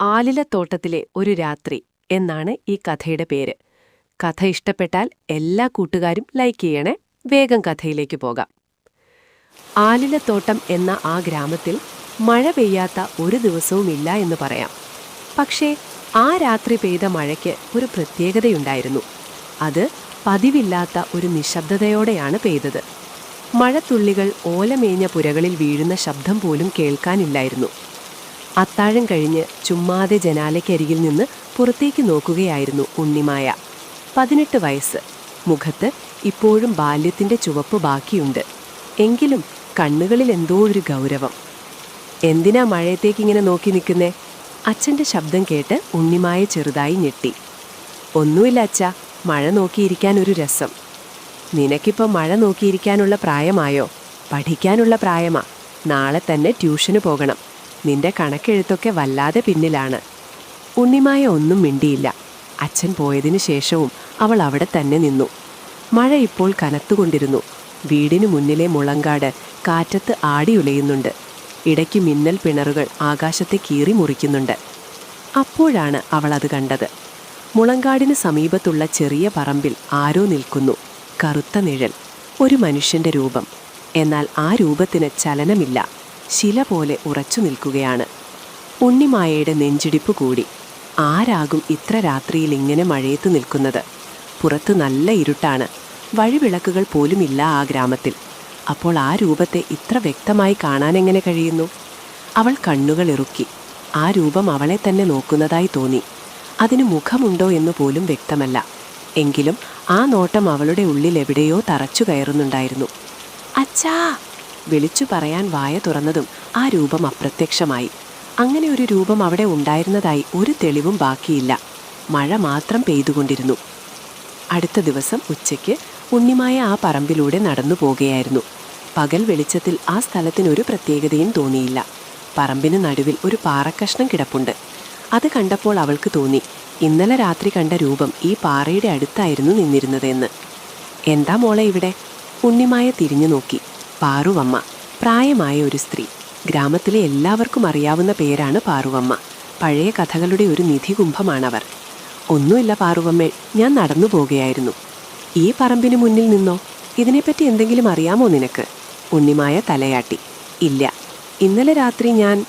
ആലിലത്തോട്ടത്തിലെ ഒരു രാത്രി എന്നാണ് ഈ കഥയുടെ പേര്. കഥ ഇഷ്ടപ്പെട്ടാൽ എല്ലാ കൂട്ടുകാരും ലൈക്ക് ചെയ്യണേ. വേഗം കഥയിലേക്ക് പോകാം. ആലിലത്തോട്ടം എന്ന ആ ഗ്രാമത്തിൽ മഴ പെയ്യാത്ത ഒരു ദിവസവുമില്ല എന്ന് പറയാം. പക്ഷേ ആ രാത്രി പെയ്ത മഴയ്ക്ക് ഒരു പ്രത്യേകതയുണ്ടായിരുന്നു. അത് പതിവില്ലാത്ത ഒരു നിശബ്ദതയോടെയാണ് പെയ്തത്. മഴത്തുള്ളികൾ ഓലമേഞ്ഞ പുരകളിൽ വീഴുന്ന ശബ്ദം പോലും കേൾക്കാനില്ലായിരുന്നു. അത്താഴം കഴിഞ്ഞ് ചുമ്മാതെ ജനാലയ്ക്കരികിൽ നിന്ന് പുറത്തേക്ക് നോക്കുകയായിരുന്നു ഉണ്ണിമായ. പതിനെട്ട് വയസ്സ്. മുഖത്ത് ഇപ്പോഴും ബാല്യത്തിന്റെ ചുവപ്പ് ബാക്കിയുണ്ട്. എങ്കിലും കണ്ണുകളിൽ എന്തോ ഒരു ഗൗരവം. എന്തിനാ മഴയത്തേക്ക് ഇങ്ങനെ നോക്കി നിൽക്കുന്നേ? അച്ഛന്റെ ശബ്ദം കേട്ട് ഉണ്ണിമായ ചെറുതായി ഞെട്ടി. ഒന്നുമില്ല അച്ഛ മഴ നോക്കിയിരിക്കാൻ ഒരു രസം. നിനക്കിപ്പോൾ മഴ നോക്കിയിരിക്കാനുള്ള പ്രായമായോ? പഠിക്കാനുള്ള പ്രായമാ. നാളെ തന്നെ ട്യൂഷന് പോകണം. നിന്റെ കണക്കെഴുത്തൊക്കെ വല്ലാതെ പിന്നിലാണ്. ഉണ്ണിമായ ഒന്നും മിണ്ടിയില്ല. അച്ഛൻ പോയതിനു ശേഷവും അവൾ അവിടെ തന്നെ നിന്നു. മഴ ഇപ്പോൾ കനത്തുകൊണ്ടിരുന്നു. വീടിനു മുന്നിലെ മുളങ്കാട് കാറ്റത്ത് ആടിയുലയുന്നുണ്ട്. ഇടയ്ക്ക് മിന്നൽ പിണറുകൾ ആകാശത്തെ കീറി മുറിക്കുന്നുണ്ട്. അപ്പോഴാണ് അവൾ അത് കണ്ടത്. മുളങ്കാടിന് സമീപത്തുള്ള ചെറിയ പറമ്പിൽ ആരോ നിൽക്കുന്നു. കറുത്ത നിഴൽ. ഒരു മനുഷ്യന്റെ രൂപം. എന്നാൽ ആ രൂപത്തിന് ചലനമില്ല. ശില പോലെ ഉറച്ചു നിൽക്കുകയാണ്. ഉണ്ണിമായയുടെ നെഞ്ചിടിപ്പ് കൂടി. ആരാകും ഇത്ര രാത്രിയിൽ ഇങ്ങനെ മഴയത്ത് നിൽക്കുന്നത്? പുറത്ത് നല്ല ഇരുട്ടാണ്. വഴിവിളക്കുകൾ പോലുമില്ല ആ ഗ്രാമത്തിൽ. അപ്പോൾ ആ രൂപത്തെ ഇത്ര വ്യക്തമായി കാണാൻ എങ്ങനെ കഴിയുന്നു? അവൾ കണ്ണുകൾ ഇറുക്കി. ആ രൂപം അവളെ തന്നെ നോക്കുന്നതായി തോന്നി. അതിന് മുഖമുണ്ടോ എന്ന് പോലും വ്യക്തമല്ല. എങ്കിലും ആ നോട്ടം അവളുടെ ഉള്ളിൽ എവിടെയോ തറച്ചു കയറുന്നുണ്ടായിരുന്നു. അച്ഛാ വിളിച്ചു പറയാൻ വായ തുറന്നതും ആ രൂപം അപ്രത്യക്ഷമായി. അങ്ങനെ ഒരു രൂപം അവിടെ ഉണ്ടായിരുന്നതായി ഒരു തെളിവും ബാക്കിയില്ല. മഴ മാത്രം പെയ്തുകൊണ്ടിരുന്നു. അടുത്ത ദിവസം ഉച്ചയ്ക്ക് ഉണ്ണിമായ ആ പറമ്പിലൂടെ നടന്നു പോകുകയായിരുന്നു. പകൽ വെളിച്ചത്തിൽ ആ സ്ഥലത്തിന് ഒരു പ്രത്യേകതയും തോന്നിയില്ല. പറമ്പിന് നടുവിൽ ഒരു പാറക്കഷ്ണം കിടപ്പുണ്ട്. അത് കണ്ടപ്പോൾ അവൾക്ക് തോന്നി ഇന്നലെ രാത്രി കണ്ട രൂപം ഈ പാറയുടെ അടുത്തായിരുന്നു നിന്നിരുന്നതെന്ന്. എന്താ മോളെ ഇവിടെ? ഉണ്ണിമായ തിരിഞ്ഞു നോക്കി. പാറുവമ്മ. പ്രായമായ ഒരു സ്ത്രീ. ഗ്രാമത്തിലെ എല്ലാവർക്കും അറിയാവുന്ന പേരാണ് പാറുവമ്മ. പഴയ കഥകളുടെ ഒരു നിധി കുംഭമാണവർ ഒന്നുമില്ല പാറുവമ്മേ ഞാൻ നടന്നു പോകുകയായിരുന്നു. ഈ പറമ്പിന് മുന്നിൽ നിന്നോ? ഇതിനെപ്പറ്റി എന്തെങ്കിലും അറിയാമോ നിനക്ക്? ഉണ്ണിമായ തലയാട്ടി. ഇല്ല. ഇന്നലെ രാത്രി ഞാൻ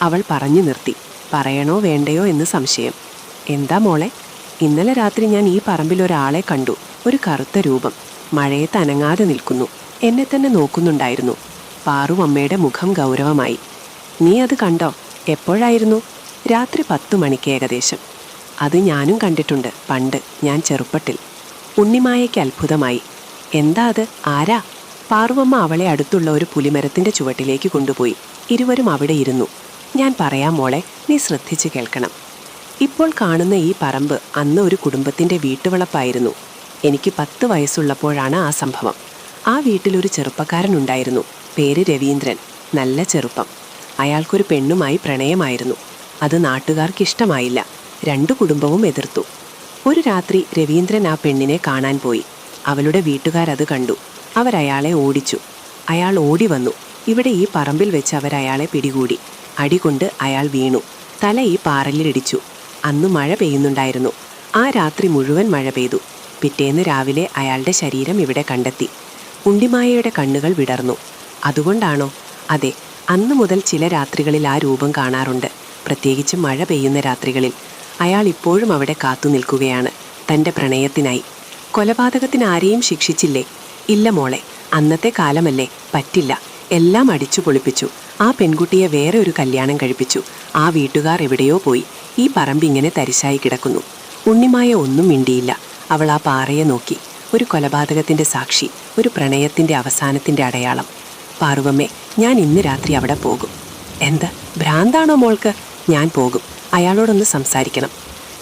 അവൾ പറഞ്ഞു നിർത്തി. പറയണോ വേണ്ടയോ എന്ന് സംശയം. എന്താ മോളെ? ഇന്നലെ രാത്രി ഞാൻ ഈ പറമ്പിൽ ഒരാളെ കണ്ടു. ഒരു കറുത്ത രൂപം. മഴയത്ത് അനങ്ങാതെ നിൽക്കുന്നു. എന്നെ തന്നെ നോക്കുന്നുണ്ടായിരുന്നു. പാറു അമ്മയുടെ മുഖം ഗൗരവമായി. നീ അത് കണ്ടോ? എപ്പോഴായിരുന്നു? രാത്രി പത്തു മണിക്ക് ഏകദേശം. അത് ഞാനും കണ്ടിട്ടുണ്ട്. പണ്ട് ഞാൻ ചെറുപ്പത്തിൽ. ഉണ്ണിമായയ്ക്ക് അത്ഭുതമായി. എന്താ അത്? ആരാ? പാറുവമ്മ അവളെ അടുത്തുള്ള ഒരു പുലിമരത്തിന്റെ ചുവട്ടിലേക്ക് കൊണ്ടുപോയി. ഇരുവരും അവിടെ ഇരുന്നു. ഞാൻ പറയാം മോളെ നീ ശ്രദ്ധിച്ചു കേൾക്കണം. ഇപ്പോൾ കാണുന്ന ഈ പറമ്പ് അന്ന് ഒരു കുടുംബത്തിന്റെ വീട്ടുവളപ്പായിരുന്നു. എനിക്ക് പത്ത് വയസ്സുള്ളപ്പോഴാണ് ആ സംഭവം. ആ വീട്ടിലൊരു ചെറുപ്പക്കാരനുണ്ടായിരുന്നു പേര് രവീന്ദ്രൻ. നല്ല ചെറുപ്പം. അയാൾക്കൊരു പെണ്ണുമായി പ്രണയമായിരുന്നു. അത് നാട്ടുകാർക്ക് ഇഷ്ടമായില്ല. രണ്ടു കുടുംബവും എതിർത്തു. ഒരു രാത്രി രവീന്ദ്രൻ ആ പെണ്ണിനെ കാണാൻ പോയി. അവളുടെ വീട്ടുകാരത് കണ്ടു. അവരയാളെ ഓടിച്ചു. അയാൾ ഓടി വന്നു. ഇവിടെ ഈ പറമ്പിൽ വെച്ച് അവരയാളെ പിടികൂടി. അടികൊണ്ട് അയാൾ വീണു. തല ഈ പാറലിലിടിച്ചു അന്ന് മഴ പെയ്യുന്നുണ്ടായിരുന്നു. ആ രാത്രി മുഴുവൻ മഴ പെയ്തു. പിറ്റേന്ന് രാവിലെ അയാളുടെ ശരീരം ഇവിടെ കണ്ടെത്തി. ഉണ്ടിമായയുടെ കണ്ണുകൾ വിടർന്നു. അതുകൊണ്ടാണോ? അതെ അന്നു മുതൽ ചില രാത്രികളിൽ ആ രൂപം കാണാറുണ്ട്. പ്രത്യേകിച്ച് മഴ പെയ്യുന്ന രാത്രികളിൽ. അയാൾ ഇപ്പോഴും അവിടെ കാത്തു നിൽക്കുകയാണ് തന്റെ പ്രണയത്തിനായി. കൊലപാതകത്തിന് ആരെയും ശിക്ഷിച്ചില്ലേ? ഇല്ല മോളെ അന്നത്തെ കാലമല്ലേ പറ്റില്ല. എല്ലാം അടിച്ചു പൊളിപ്പിച്ചു. ആ പെൺകുട്ടിയെ വേറെ ഒരു കല്യാണം കഴിപ്പിച്ചു. ആ വീട്ടുകാർ എവിടെയോ പോയി. ഈ പറമ്പിങ്ങനെ തരിശായി കിടക്കുന്നു. ഉണ്ണിമായ ഒന്നും മിണ്ടിയില്ല. അവൾ ആ പാറയെ നോക്കി. ഒരു കൊലപാതകത്തിന്റെ സാക്ഷി ഒരു പ്രണയത്തിന്റെ അവസാനത്തിന്റെ അടയാളം. പാർവമ്മേ ഞാൻ ഇന്ന് രാത്രി അവിടെ പോകും. എന്ത്? ഭ്രാന്താണോ മോൾക്ക്? ഞാൻ പോകും. അയാളോടൊന്ന് സംസാരിക്കണം.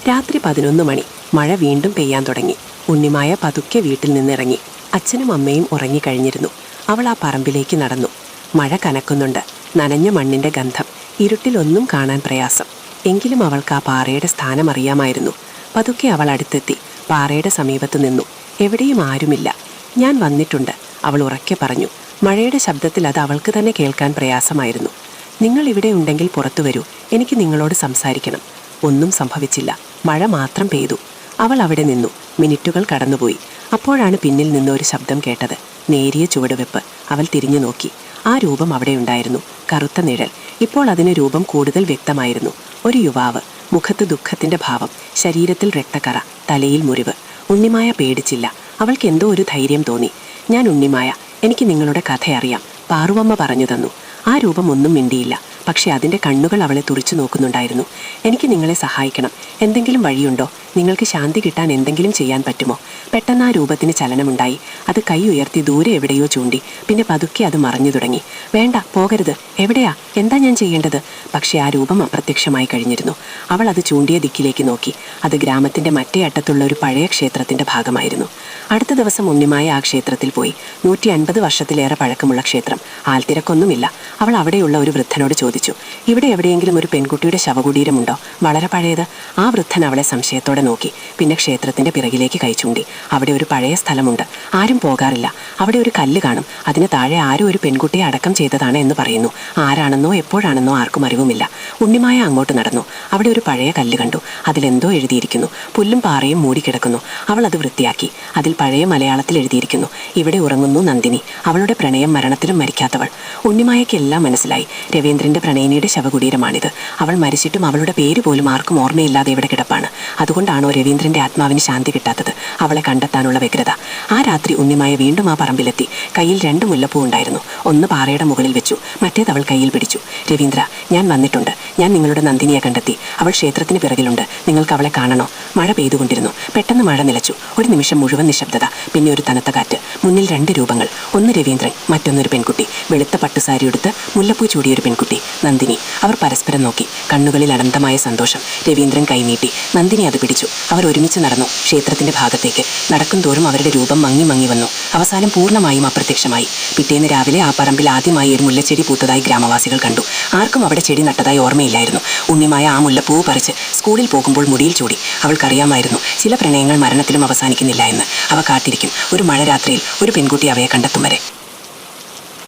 രാത്രി പതിനൊന്ന് മണി. മഴ വീണ്ടും പെയ്യാൻ തുടങ്ങി. ഉണ്ണിമായ പതുക്കെ വീട്ടിൽ നിന്നിറങ്ങി. അച്ഛനും അമ്മയും ഉറങ്ങിക്കഴിഞ്ഞിരുന്നു. അവൾ ആ പറമ്പിലേക്ക് നടന്നു. മഴ കനക്കുന്നുണ്ട്. നനഞ്ഞ മണ്ണിന്റെ ഗന്ധം. ഇരുട്ടിലൊന്നും കാണാൻ പ്രയാസം. എങ്കിലും അവൾക്ക് ആ പാറയുടെ സ്ഥാനം അറിയാമായിരുന്നു. പതുക്കെ അവൾ അടുത്തെത്തി. പാറയുടെ സമീപത്ത് നിന്നു. എവിടെയും ആരുമില്ല. ഞാൻ വന്നിട്ടുണ്ട്. അവൾ ഉറക്കെ പറഞ്ഞു. മഴയുടെ ശബ്ദത്തിൽ അത് അവൾക്ക് തന്നെ കേൾക്കാൻ പ്രയാസമായിരുന്നു. നിങ്ങൾ ഇവിടെ ഉണ്ടെങ്കിൽ പുറത്തു വരൂ. എനിക്ക് നിങ്ങളോട് സംസാരിക്കണം. ഒന്നും സംഭവിച്ചില്ല. മഴ മാത്രം പെയ്തു. അവൾ അവിടെ നിന്നു. മിനിറ്റുകൾ കടന്നുപോയി. അപ്പോഴാണ് പിന്നിൽ നിന്ന് ഒരു ശബ്ദം കേട്ടത്. നേരിയ ചുവടുവെപ്പ്. അവൾ തിരിഞ്ഞു നോക്കി. ആ രൂപം അവിടെ ഉണ്ടായിരുന്നു. കറുത്ത നിഴൽ. ഇപ്പോൾ അതിന് രൂപം കൂടുതൽ വ്യക്തമായിരുന്നു. ഒരു യുവാവ്. മുഖത്ത് ദുഃഖത്തിന്റെ ഭാവം. ശരീരത്തിൽ രക്തക്കറ. തലയിൽ മുറിവ്. ഉണ്ണിമായ പേടിച്ചില്ല. അവൾക്ക് എന്തോ ഒരു ധൈര്യം തോന്നി. ഞാൻ ഉണ്ണിമായ എനിക്ക് നിങ്ങളുടെ കഥ അറിയാം പാറുവമ്മ പറഞ്ഞു തന്നു. ആ രൂപം ഒന്നും മിണ്ടിയില്ല. പക്ഷെ അതിന്റെ കണ്ണുകൾ അവളെ തുറിച്ചു നോക്കുന്നുണ്ടായിരുന്നു. എനിക്ക് നിങ്ങളെ സഹായിക്കണം. എന്തെങ്കിലും വഴിയുണ്ടോ? നിങ്ങൾക്ക് ശാന്തി കിട്ടാൻ എന്തെങ്കിലും ചെയ്യാൻ പറ്റുമോ? പെട്ടെന്ന് ആ രൂപത്തിന് ചലനമുണ്ടായി. അത് കൈ ഉയർത്തി ദൂരെ എവിടെയോ ചൂണ്ടി. പിന്നെ പതുക്കെ അത് മറഞ്ഞു തുടങ്ങി. വേണ്ട പോകരുത്. എവിടെയാ? എന്താ ഞാൻ ചെയ്യേണ്ടത്? പക്ഷേ ആ രൂപം അപ്രത്യക്ഷമായി കഴിഞ്ഞിരുന്നു. അവൾ അത് ചൂണ്ടിയ ദിക്കിലേക്ക് നോക്കി. അത് ഗ്രാമത്തിന്റെ മറ്റേ അറ്റത്തുള്ള ഒരു പഴയ ക്ഷേത്രത്തിന്റെ ഭാഗമായിരുന്നു. അടുത്ത ദിവസം ഉണ്ണിമായ ആ ക്ഷേത്രത്തിൽ പോയി. നൂറ്റി അൻപത് വർഷത്തിലേറെ പഴക്കമുള്ള ക്ഷേത്രം. ആൽത്തിരക്കൊന്നുമില്ല അവൾ അവിടെയുള്ള ഒരു വൃദ്ധനോട് ചോദിച്ചു. ഇവിടെ എവിടെയെങ്കിലും ഒരു പെൺകുട്ടിയുടെ ശവകുടീരമുണ്ടോ? വളരെ പഴയത്. ആ വൃദ്ധൻ അവളെ സംശയത്തോടെ നോക്കി. പിന്നെ ക്ഷേത്രത്തിന്റെ പിറകിലേക്ക് കൈചൂണ്ടി അവിടെ ഒരു പഴയ സ്ഥലമുണ്ട്. ആരും പോകാറില്ല. അവിടെ ഒരു കല്ല് കാണും. അതിന് താഴെ ആരും ഒരു പെൺകുട്ടിയെ അടക്കം ചെയ്തതാണ് എന്ന് പറയുന്നു. ആരാണെന്നോ എപ്പോഴാണെന്നോ ആർക്കും അറിവുമില്ല. ഉണ്ണിമായ അങ്ങോട്ട് നടന്നു. അവിടെ ഒരു പഴയ കല്ല് കണ്ടു. അതിലെന്തോ എഴുതിയിരിക്കുന്നു. പുല്ലും പാറയും മൂടിക്കിടക്കുന്നു. അവൾ അത് വൃത്തിയാക്കി. അതിൽ പഴയ മലയാളത്തിൽ എഴുതിയിരിക്കുന്നു. ഇവിടെ ഉറങ്ങുന്നു നന്ദിനി. അവളുടെ പ്രണയം മരണത്തിലും മരിക്കാത്തവൾ. ഉണ്ണിമായയ്ക്ക് എല്ലാം മനസ്സിലായി. രവീന്ദ്രന്റെ പ്രണയിനിയുടെ ശവകുടീരമാണിത്. അവൾ മരിച്ചിട്ടും അവളുടെ പേര് പോലും ആർക്കും ഓർമ്മയില്ലാതെ ഇവിടെ കിടപ്പാണ്. അതുകൊണ്ടാണോ രവീന്ദ്രന്റെ ആത്മാവിന് ശാന്തി കിട്ടാത്തത്? അവളെ കണ്ടെത്താനുള്ള വ്യഗ്രത. ആ രാത്രി ഉണ്ണിമായ വീണ്ടും ആ പറമ്പിലെത്തി. കയ്യിൽ രണ്ട് മുല്ലപ്പൂ ഉണ്ടായിരുന്നു. ഒന്ന് പാറയുടെ മുകളിൽ വെച്ചു. മറ്റേത് അവൾ കയ്യിൽ പിടിച്ചു. രവീന്ദ്ര ഞാൻ വന്നിട്ടുണ്ട്. ഞാൻ നിങ്ങളുടെ നന്ദിനിയെ കണ്ടെത്തി. അവൾ ക്ഷേത്രത്തിന് പിറകിലുണ്ട്. നിങ്ങൾക്ക് അവളെ കാണണോ? മഴ പെയ്തുകൊണ്ടിരുന്നു. പെട്ടെന്ന് മഴ നിലച്ചു. ഒരു നിമിഷം മുഴുവൻ നിശബ്ദത. പിന്നെ ഒരു തനത്ത കാറ്റ്. മുന്നിൽ രണ്ട് രൂപങ്ങൾ. ഒന്ന് രവീന്ദ്രൻ മറ്റൊന്നൊരു പെൺകുട്ടി. വെളുത്ത പട്ടുസാരി എടുത്ത് മുല്ലപ്പൂ ചൂടിയൊരു പെൺകുട്ടി. നന്ദിനി. അവർ പരസ്പരം നോക്കി. കണ്ണുകളിൽ അനന്തമായ സന്തോഷം. രവീന്ദ്രൻ കൈനീട്ടി. നന്ദിനി അത് പിടിച്ചു. അവർ ഒരുമിച്ച് നടന്നു. ക്ഷേത്രത്തിന്റെ ഭാഗത്തേക്ക്. നടക്കും തോറും അവരുടെ രൂപം മങ്ങി മങ്ങി വന്നു. അവസാനം പൂർണമായും അപ്രത്യക്ഷമായി. പിറ്റേന്ന് രാവിലെ ആ പറമ്പിൽ ആദ്യമായി ഒരു മുല്ലച്ചെടി പൂത്തതായി ഗ്രാമവാസികൾ കണ്ടു. ആർക്കും അവിടെ ചെടി നട്ടതായി ഓർമ്മയില്ലായിരുന്നു. ഉണ്ണിമായ ആ മുല്ലപ്പൂ പറിച്ച് സ്കൂളിൽ പോകുമ്പോൾ മുടിയിൽ ചൂടി. അവൾക്കറിയാമായിരുന്നു. ചില പ്രണയങ്ങൾ മരണത്തിലും അവസാനിക്കുന്നില്ല എന്ന്. അവ കാത്തിരിക്കും. ഒരു മഴ രാത്രിയിൽ ഒരു പെൺകുട്ടി അവയെ കണ്ടെത്തും വരെ.